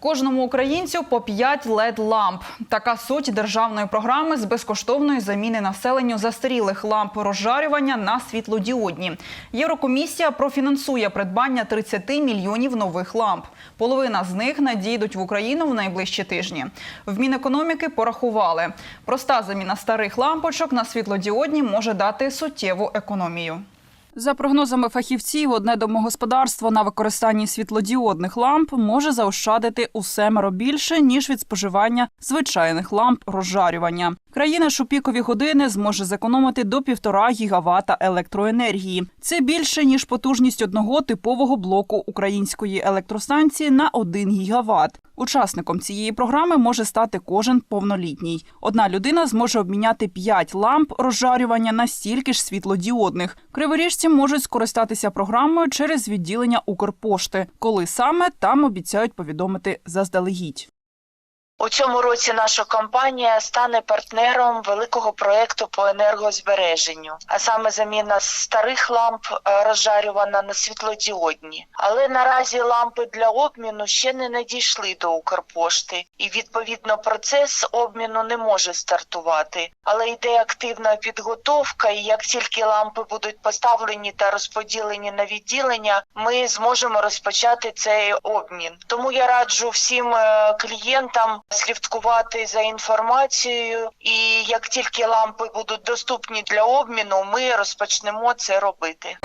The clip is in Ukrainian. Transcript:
Кожному українцю по 5 led ламп. Така суть державної програми з безкоштовної заміни населенню застарілих ламп розжарювання на світлодіодні. Єврокомісія профінансує придбання 30 мільйонів нових ламп. Половина з них надійдуть в Україну в найближчі тижні. В Мінекономіки порахували. Проста заміна старих лампочок на світлодіодні може дати суттєву економію. За прогнозами фахівців, одне домогосподарство на використанні світлодіодних ламп може заощадити у семеро більше ніж від споживання звичайних ламп розжарювання. Країна ж у пікові години зможе зекономити до півтора гігавата електроенергії. Це більше ніж потужність одного типового блоку української електростанції на 1 гігават. Учасником цієї програми може стати кожен повнолітній. Одна людина зможе обміняти 5 ламп розжарювання на стільки ж світлодіодних. Криворіжці можуть скористатися програмою через відділення Укрпошти. Коли саме там обіцяють повідомити заздалегідь. У цьому році наша компанія стане партнером великого проекту по енергозбереженню, а саме заміна старих ламп е, розжарювана на світлодіодні. Але наразі лампи для обміну ще не надійшли до Укрпошти, і відповідно процес обміну не може стартувати. Але йде активна підготовка, і як тільки лампи будуть поставлені та розподілені на відділення, ми зможемо розпочати цей обмін. Тому я раджу всім е, клієнтам слідкувати за інформацією, і як тільки лампи будуть доступні для обміну, ми розпочнемо це робити.